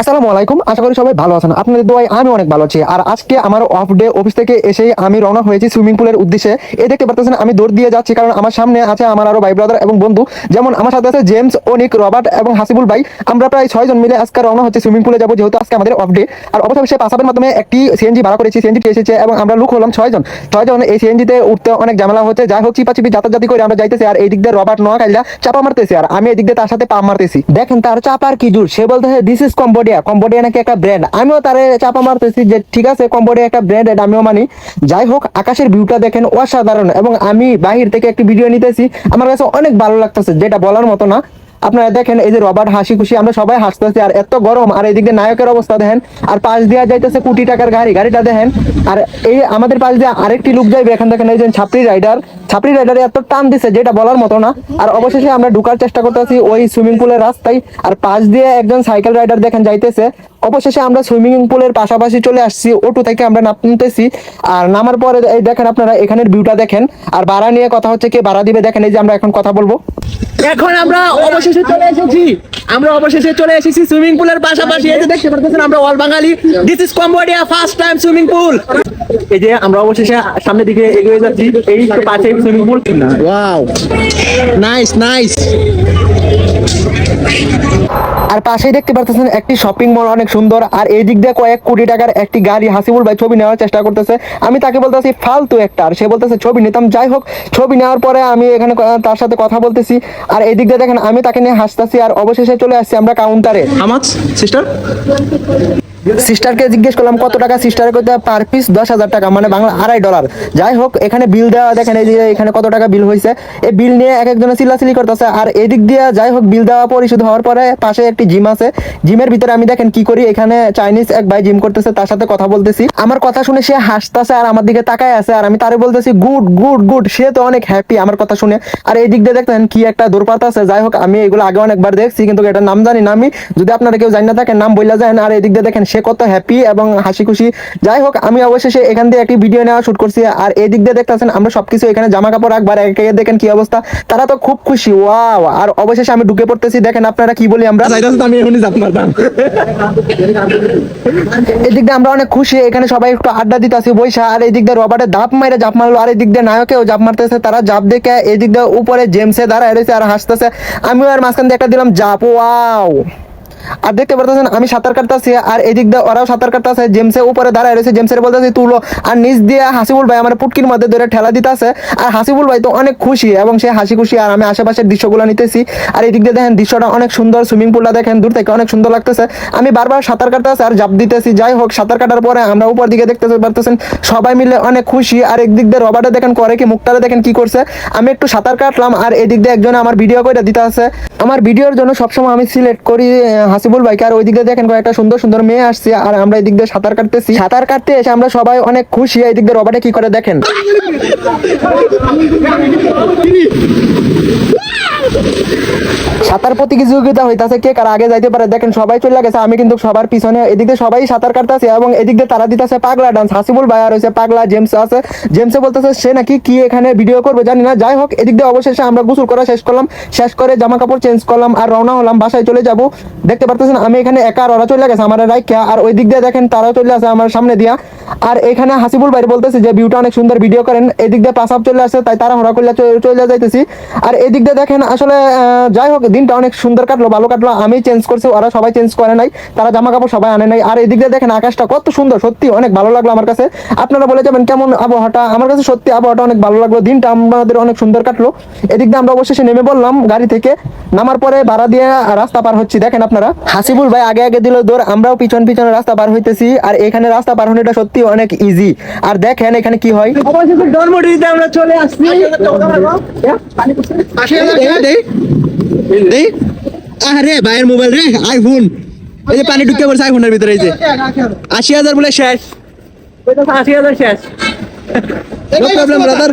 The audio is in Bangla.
আসসালামু আলাইকুম, আশা করি সবাই ভালো আছেন। আপনাদের দোয়াই আমি অনেক ভালো আছি। আর আজকে আমার অফ ডে অফিস থেকে এসে আমি রওনা হয়েছি সুইমিং পুলের উদ্দেশ্যে। এই দেখতে পারতেছেন, আমি দৌড় দিয়ে যাচ্ছি কারণ আমার সামনে আছে আমার আরও ভাই ব্রাদার এবং বন্ধু। যেমন আমার সাথে আছে জেমস, অনিক, রবার্ট এবং হাসিবুল ভাই। আমরা প্রায় ছয়জন মিলে আজকে রওনা হচ্ছে সুইমিং পুলে যাব, যেহেতু আজকে আমাদের অফ ডে আর অবশ্যই পাসাবের মাধ্যমে একটি সিএনজি ভাড়া করেছি সিএনজি এসেছে এবং আমরা লুক হলাম ছয়জন ছয়জন এই সিএনজিতে উঠতে অনেক ঝামেলা হচ্ছে। যাই হোক, চিপা চিপি, যাতাযাতি করে আমরা যাইতেছি। আর এই দিক দিয়ে রবার্ট নোয়া কাইলা চাপা মারতেছি। আর আমি এই দিক দিয়ে তার সাথে পা মারতেছি। দেখেন, তার চাপার কি জোর। সে বলতে দিস ইজ কম্বোডিয়া কম্বোডিয়া নাকি একটা ব্র্যান্ড আমিও তারে চাপা মারতেছি যে ঠিক আছে কম্বোডিয়া একটা ব্র্যান্ড এটা আমিও মানি। যাই হোক, আকাশের ভিউটা দেখেন অসাধারণ এবং আমি বাহির থেকে একটি ভিডিও নিতেছি। আমার কাছে অনেক ভালো লাগতেছে, যেটা বলার মতো না। আপনারা দেখেন এই যে রবার্ট হাসি খুশি আমরা সবাই হাসতেছি, আর এত গরম, আর এইদিক নায়কের অবস্থা দেখেন, আর পাশ দিয়ে যাইতেছে কোটি টাকার গাড়ি, গাড়িটা দেখেন, আর এই আমাদের পাশ দিয়ে আরেকটি লোক যাইবে, এখান দেখেন এই যে ছাপড়ি রাইডার, ছাপড়ি রাইডারে এত টান দিছে, যেটা বলার মতো না, আর অবশেষে আমরা ঢুকার চেষ্টা করতেছি ওই সুইমিং পুলের রাস্তায়, আর পাশ দিয়ে একজন সাইকেল রাইডার দেখেন যাইতেছে, অবশেষে আমরা সুইমিং পুলের পাশাপাশি চলে আসছি অটো থেকে আমরা নামতেছি, আর নামার পরে এই দেখেন আপনারা এখানের ভিউটা দেখেন, আর ভাড়া নিয়ে কথা হচ্ছে কে, ভাড়া দিবে, দেখেন এই যে আমরা এখন কথা বলব। এখন আমরা অবশেষে চলে এসেছি। আমরা অবশেষে চলে এসেছি সুইমিং পুলের পাশাপাশি। এই যে দেখতে পাচ্ছেন আমরা all Bangali this is Cambodia first time swimming pool এই যে আমরা অবশেষে সামনের দিকে এগিয়ে যাচ্ছি। এই পাশে swimming pool wow nice nice পাশেই দেখতে পারতেছেন একটি শপিং মল অনেক সুন্দর, আর এই দিক দিয়ে কয়েক কোটি টাকার একটি গাড়ি হাসিবুল ভাই ছবি নেওয়ার চেষ্টা করতেছে। আমি তাকে বলতেছি, ফালতু একটা। আর সে বলতেছে, ছবি নিতাম। যাই হোক, ছবি নেওয়ার পরে আমি এখানে তার সাথে কথা বলতেছি। আর এই দিক দিয়ে দেখেন, আমি তাকে নিয়ে হাসতেছি, আর অবশেষে চলে আসছি আমরা কাউন্টারে আমার সিস্টার সিস্টারকে জিজ্ঞেস করলাম, কত টাকা সিস্টারে করতে পার পিস দশ হাজার টাকা মানে বাংলা আড়াই ডলার যাই হোক, এখানে বিল দেওয়া, দেখেন এই যে এখানে কত টাকা বিল হয়েছে। এই বিল নিয়ে এক একজনে চিল্লাচিল্লি করতেছে। আর এদিক দিয়ে যাই হোক বিল দেওয়া পরিশোধ হওয়ার পরে পাশে একটি জিম আছে। জিমের ভিতরে আমি দেখেন কি করি, এখানে চাইনিজ এক ভাই জিম করতেছে, তার সাথে কথা বলতেছি। আমার কথা শুনে সে হাসতেছে আর আমার দিকে তাকায় আছে। আর আমি তারে বলতেছি, গুড গুড গুড, সে তো অনেক হ্যাপি আমার কথা শুনে। আর এই দিক দিয়ে দেখতেন কি একটা দূরপাত আছে। যাই হোক, আমি এগুলো আগে অনেকবার দেখছি, কিন্তু এটার নাম জানি না আমি। যদি আপনারা কেউ জানি না থাকেন, নাম বললা যায় আর এই দিক দিয়ে দেখেন সে কত হ্যাপি এবং হাসি খুশি। যাই হোক আমি অবশেষে এখান দিয়ে একটি ভিডিও নেওয়া শুট করছি আর এই দিক দিয়ে দেখতেছেন আমরা সবকিছু এখানে জামা কাপড় রাখবার একে দেখেন কি অবস্থা। তারা তো খুব খুশি ওয়াও আর অবশেষে আমি ঢুকে পড়তেছি দেখেন আপনারা কি বলি আমরা। আমি এখনই জাপ মারতাম এদিক দিয়ে আমরা অনেক খুশি এখানে সবাই একটু আড্ডা দিতেছি বৈশা আর এই দিক দিয়ে রবার্টে ধাপ মাইরে জাপ মারলো আর এই দিক দিয়ে নায়কেও জাপ মারতেছে তারা জাপ দেখে এই দিক দিয়ে উপরে জেমসে দাঁড়ায় রয়েছে আর হাসতেছে। আমিও আর মাঝখান দিয়ে একটা দিলাম জাপ ওয়াও আর দেখতে পারতেছেন, আমি সাঁতার কাটতেছি আর এদিক দিয়ে ওরাও সাঁতার কাটতেছে। জেমসের উপরে দাঁড়ায় রয়েছে। জেমসের বলতেছি, তুলো। আর নিচ দিয়ে হাসিবুল ভাই আমার পুটকির মধ্যে ধরে ঠেলা দিতেছে। আর হাসিবুল ভাই তো অনেক খুশি এবং সে হাসি খুশি আর আমি আশেপাশের দৃশ্যগুলো নিতেছি। আর এদিক দিয়ে দেখেন, দৃশ্যটা অনেক সুন্দর। সুইমিং পুলটা দেখেন, দূর থেকে অনেক সুন্দর লাগতেছে। আমি বারবার সাঁতার কাটতেছি আর জাপ দিতেছি। যাই হোক, সাঁতার কাটার পরে আমরা উপর দিকে দেখতে পারতেছেন, সবাই মিলে অনেক খুশি। আর একদিক দিয়ে রবার্টে দেখেন, করে কি, মুখটারে দেখেন কি করছে। আমি একটু সাঁতার কাটলাম আর এদিক দিয়ে একজন আমার ভিডিও করে দিতে আছে আমার ভিডিওর জন্য সবসময় আমি সিলেক্ট করি হাসিবুল ভাইকে। আর ওই দিক দিয়ে দেখেন কয়েকটা সুন্দর সুন্দর মেয়ে আসছে, আর আমরা এই দিক দিয়ে সাঁতার কাটতেছি। সাঁতার কাটতে এসে আমরা সবাই অনেক খুশি, এই দিক দিয়ে রবার্টে কি করে দেখেন? সাঁতার প্রতিযোগিতা হইতাছে, কে কার আগে যাইতে পারে, দেখেন সবাই চলে গেছে, আমি কিন্তু সবার পিছনে, এদিক দিয়ে সবাই সাঁতার কাটতেছে এবং এদিক দিয়ে তারা দিতেছে পাগলা ডান্স হাসিবুল ভাই আর হয়েছে পাগলা জেমস আছে। জেমসে বলতেছে, সে নাকি কি এখানে ভিডিও করবে? জানি না, যাই হোক, এদিক দিয়ে অবশেষে আমরা গোসল করা শেষ করলাম। শেষ করে জামা কাপড় চেঞ্জ করলাম আর রওনা হলাম, বাসায় চলে যাব। দেখতে পারতেছেন, আমি এখানে একা আর ওরা চলে গেছে, আমার রাইখা, আর ওই দিক দিয়ে দেখেন তারাও চলে আসে আমার সামনে দিয়া। আর এখানে হাসিবুল ভাই বলতেছে যে, ভিউটা অনেক সুন্দর ভিডিও করেন। এদিক দিয়ে পাসাব চলে আসছে তাই তারা হরা করলে চলে যাইতেছি। আর এদিক দিয়ে দেখেন আসলে যাই হোক দিনটা অনেক সুন্দর কাটলো ভালো কাটলো। আমি চেঞ্জ করছি ওরা সবাই চেঞ্জ করে নাই। তারা জামা কাপড় সবাই আনে নাই। আর এদিক দিয়ে দেখেন আকাশটা কত সুন্দর সত্যি অনেক ভালো লাগল আমার কাছে। আপনারা বলে যাবেন কেমন আবহাওয়াটা? আমার কাছে সত্যি আবহাওয়াটা অনেক ভালো লাগল। দিনটা আমাদের অনেক সুন্দর কাটলো। এদিক দিয়ে আমরা অবশেষে নেমে বললাম গাড়ি থেকে। নামার পরে ভাড়া দিয়ে রাস্তা পার হচ্ছি। দেখেন আপনারা হাসিবুল ভাই আগে আগে দিল দৌড় আমরাও পিছন পিছনে রাস্তা পার হইতেছি। আর এখানে রাস্তা পার হওয়াটা সত্যি অনেক ইজি আর দেখেন এখানে কি হয়। আমরা চলে আসছি। দেই আরে ভাইয়ের মোবাইল রে আইফোন এই যে পানি ঢুকে পড়ছে আইফোনের ভিতরে এই যে। আশি হাজার বলে শেষ। আশি হাজার শেষ নো প্রবলেম ব্রাদার